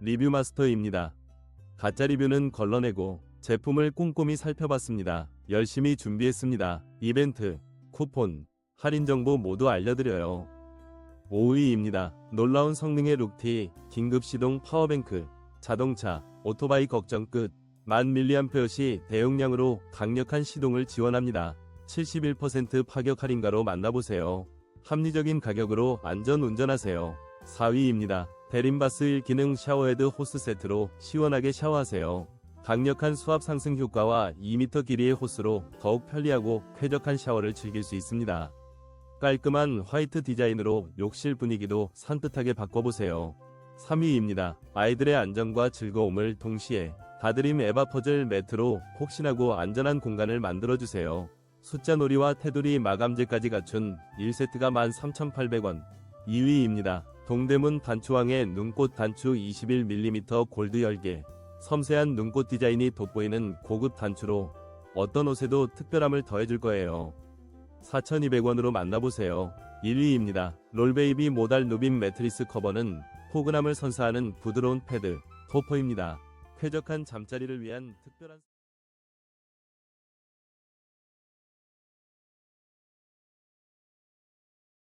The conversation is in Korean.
리뷰 마스터입니다. 가짜 리뷰는 걸러내고 제품을 꼼꼼히 살펴봤습니다. 열심히 준비했습니다. 이벤트, 쿠폰, 할인 정보 모두 알려드려요. 5위입니다. 놀라운 성능의 룩티, 긴급 시동 파워뱅크, 자동차, 오토바이 걱정 끝. 만 밀리암페어 시 대용량으로 강력한 시동을 지원합니다. 71% 파격 할인가로 만나보세요. 합리적인 가격으로 안전 운전하세요. 4위입니다. 베린바스 1 기능 샤워헤드 호스 세트로 시원하게 샤워하세요. 강력한 수압 상승 효과와 2m 길이의 호스로 더욱 편리하고 쾌적한 샤워를 즐길 수 있습니다. 깔끔한 화이트 디자인으로 욕실 분위기도 산뜻하게 바꿔보세요. 3위입니다. 아이들의 안전과 즐거움을 동시에 다드림 에바 퍼즐 매트로 폭신하고 안전한 공간을 만들어주세요. 숫자 놀이와 테두리 마감재까지 갖춘 1세트가 13,800원. 2위입니다. 동대문 단추왕의 눈꽃 단추 21mm 골드 열개. 섬세한 눈꽃 디자인이 돋보이는 고급 단추로 어떤 옷에도 특별함을 더해줄 거예요. 4,200원으로 만나보세요. 1위입니다. 롤베이비 모달 누빔 매트리스 커버는 포근함을 선사하는 부드러운 패드, 토퍼입니다. 쾌적한 잠자리를 위한 특별한